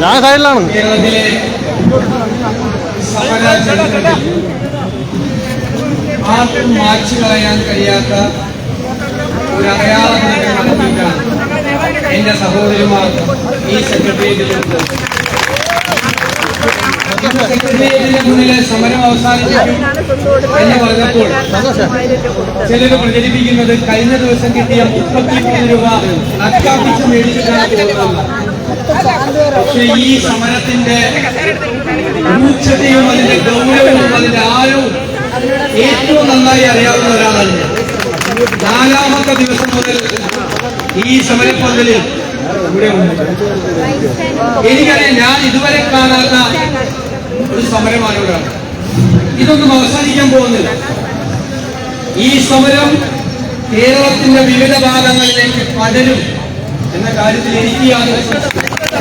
ഞാൻ സൈഡിലാണ്. ആർക്കും കളയാൻ കഴിയാത്ത ഒരു അടയാളം നടത്തിയിട്ടാണ് എന്റെ സഹോദരിമാർ ഈ സെക്രട്ടേറിയറ്റിലുണ്ട്. സെക്രട്ടേറിയറ്റിന്റെ മുന്നിലെ സമരം അവസാനിപ്പിക്കും എന്ന് പറഞ്ഞപ്പോൾ ചിലർ പ്രചരിപ്പിക്കുന്നത് കഴിഞ്ഞ ദിവസം കിട്ടിയ മുപ്പത്തി മൂന്ന് രൂപ നക്കാപ്പിച്ച് മേടിച്ചിട്ടാണ് പോകുന്നത് പക്ഷേ ഈ സമരത്തിന്റെ രൂക്ഷതയും അതിന്റെ ഗൗരവവും അതിന്റെ ആഴവും ഏറ്റവും നന്നായി അറിയാവുന്ന ഒരാളാണ്. നാലാമത്തെ ദിവസം മുതൽ ഈ സമരപ്പന്തലിൽ ഇവിടെ ഉണ്ട്. എനിക്കറിയാം ഞാൻ ഇതുവരെ കാണാത്ത ഒരു സമരമാണ് ഇവിടെ. ഇതൊന്നും അവസാനിക്കാൻ പോകുന്നില്ല. ഈ സമരം കേരളത്തിന്റെ വിവിധ ഭാഗങ്ങളിലേക്ക് പടരും. എന്ന കാര്യത്തിൽ എനിക്ക് സംശയവുമില്ല.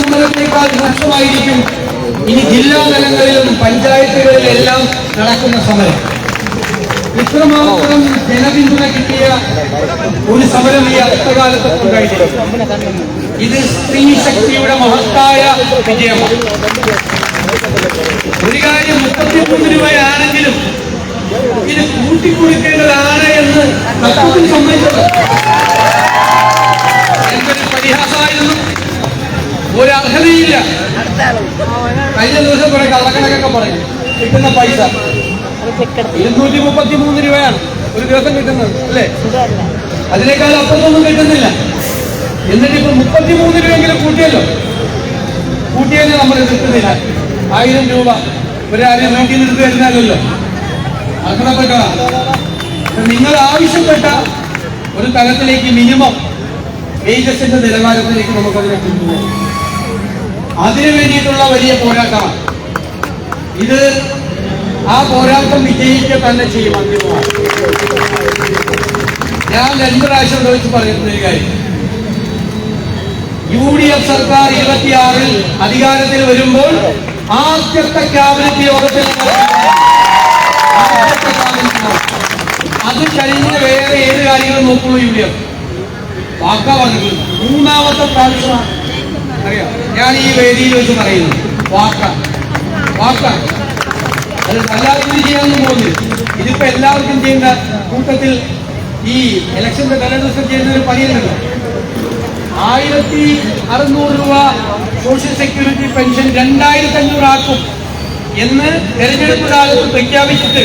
സമരത്തേക്കാൾ ഇനി ജില്ലാ തലങ്ങളിലും പഞ്ചായത്തുകളിലെല്ലാം നടക്കുന്ന സമരം. ഇത്രമാത്രം ജനപിന്തുണ കിട്ടിയ ഒരു സമരം ഈ അടുത്ത കാലത്ത് ഉണ്ടായിട്ടില്ല. ഇത് സ്ത്രീ ശക്തിയുടെ മഹത്തായ വിജയമാണ്. ഒരു കാര്യം മുപ്പത്തിമൂന്ന് രൂപയാണെങ്കിലും ഇത് കൂട്ടിക്കൊടുക്കേണ്ടതാണ് എന്ന് തത്വത്തിൽ സമ്മതിച്ചത് ഒരു അർഹതയില്ല കഴിഞ്ഞ ദിവസം കുറെ കള്ളക്കണക്കൊക്കെ പറയും. കിട്ടുന്ന പൈസ. ഇരുന്നൂറ്റി മുപ്പത്തി മൂന്ന് രൂപയാണ് ഒരു ദിവസം കിട്ടുന്നത് അല്ലേ? അതിനേക്കാൾ അപ്പുറത്തൊന്നും കിട്ടുന്നില്ല. എന്നിട്ട് ഇപ്പൊ മുപ്പത്തി മൂന്ന് രൂപയെങ്കിലും കൂട്ടിയല്ലോ. കൂട്ടിയല്ലേ നമ്മൾ കിട്ടുന്നില്ല ആയിരം രൂപ ഒരാരും വീട്ടിൽ നിന്ന് തരുന്നല്ലോ അർഹതപ്പെട്ടതാണ് നിങ്ങൾ ആവശ്യപ്പെട്ട ഒരു തലത്തിലേക്ക് മിനിമം വേജസിന്റെ നിലവാരത്തിലേക്ക് നമുക്കതിനെ കൊണ്ടുപോകാം. അതിനു വേണ്ടിയിട്ടുള്ള വലിയ പോരാട്ടമാണ്. ഇത് ആ പോരാട്ടം വിജയിക്കുക തന്നെ ചെയ്യും അന്തിമമാണ് ഞാൻ രണ്ടു പ്രാവശ്യം ചോദിച്ച് പറയുന്ന ഒരു കാര്യം. യു ഡി എഫ് സർക്കാർ ഇരുപത്തിയാറിൽ അധികാരത്തിൽ വരുമ്പോൾ ആദ്യത്തെ ക്യാബിനറ്റ് യോഗത്തിൽ. അത് കഴിഞ്ഞ് വേറെ ഏത് കാര്യങ്ങളും നോക്കുള്ളൂ യു ഡി എഫ് വാക്കാ പറഞ്ഞിട്ടുണ്ട് മൂന്നാമത്തെ പ്രാവശ്യമാണ്. അറിയാം. ഞാൻ ഈ വേദിയിൽ വെച്ച് പറയുന്നു. വാക്ക. വാക്ക. എല്ലാവർക്കും ഇത് ചെയ്യാനൊന്നും ഇതിപ്പോ എല്ലാവർക്കും ചെയ്യേണ്ട കൂട്ടത്തിൽ ഈ ഇലക്ഷന്റെ തലേദിവസം ചെയ്യുന്ന ഒരു പണിയുണ്ടല്ലോ. ആയിരത്തി അറുന്നൂറ് രൂപ സോഷ്യൽ സെക്യൂരിറ്റി പെൻഷൻ രണ്ടായിരത്തി അഞ്ഞൂറ് ആക്കും എന്ന് തെരഞ്ഞെടുപ്പ് കാലത്ത് പ്രഖ്യാപിച്ചിട്ട്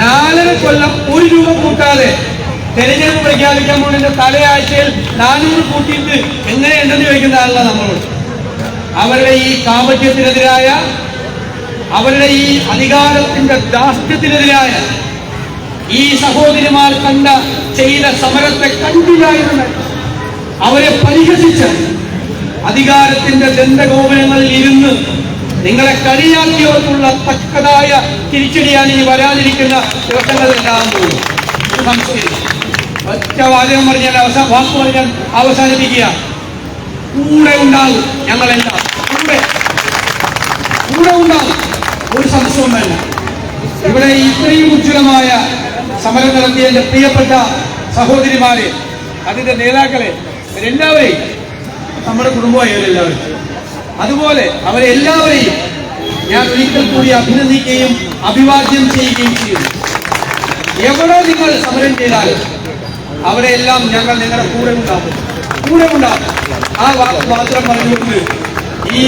നാലര കൊല്ലം ഒരു രൂപ കൂട്ടാതെ തെരഞ്ഞെടുപ്പ് പ്രഖ്യാപിക്കാൻ പോകുന്നതിന്റെ തലയാഴ്ചയിൽ നാനൂറ് കൂട്ടിയിട്ട് എങ്ങനെയുണ്ടെന്ന് ചോദിക്കുന്ന ആളാണ് നമ്മളോട്. അവരുടെ ഈ കാപട്യത്തിനെതിരായ അവരുടെ ഈ അധികാരത്തിന്റെ ദാഷ്ട്യത്തിനെതിരായ ഈ സഹോദരിമാർ കണ്ട ചെയ്ത സമരത്തെ കണ്ടില്ലായിരുന്നു അവരെ പരിഹസിച്ച് അധികാരത്തിന്റെ ദന്തഗോപുരങ്ങളിൽ ഇരുന്ന് നിങ്ങളെ കളിയാക്കിയവർക്കുള്ള തക്കതായ തിരിച്ചടിയാണ് ഇനി വരാതിരിക്കുന്ന സംശയമില്ല. ഒറ്റ വാചകം പറഞ്ഞാൽ അവസാന വാക്ക് പറഞ്ഞാൽ അവസാനിപ്പിക്കുക. കൂടെ ഉണ്ടാകും ഞങ്ങളെല്ലാം. കൂടെ ഉണ്ടാകും ഒരു സംശയവും വേണ്ട ഇവിടെ ഇത്രയും ഉജ്ജ്വലമായ സമരം നടത്തിയ എന്റെ പ്രിയപ്പെട്ട സഹോദരിമാരെ അതിന്റെ നേതാക്കളെ എല്ലാവരെയും നമ്മുടെ കുടുംബമായി എല്ലാവരും. അതുപോലെ അവരെ എല്ലാവരെയും ഞാൻ ഒരിക്കൽ കൂടി അഭിനന്ദിക്കുകയും അഭിവാദ്യം ചെയ്യുകയും ചെയ്യും എവിടെ നിങ്ങൾ സമരം ചെയ്താലും അവിടെയെല്ലാം ഞങ്ങൾ നിങ്ങളുടെ കൂടെ ഉണ്ടാകും. കൂടെ ഉണ്ടാകും. ആ വാക്ക് മാത്രം പറഞ്ഞുകൊണ്ട് ഈ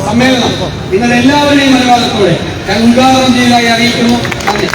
സമ്മേളനം നിങ്ങൾ എല്ലാവരെയും അനുവാദത്തോടെ ഞാൻ ഉദ്ഘാടനം ചെയ്തതായി അറിയിക്കുന്നു. നന്ദി.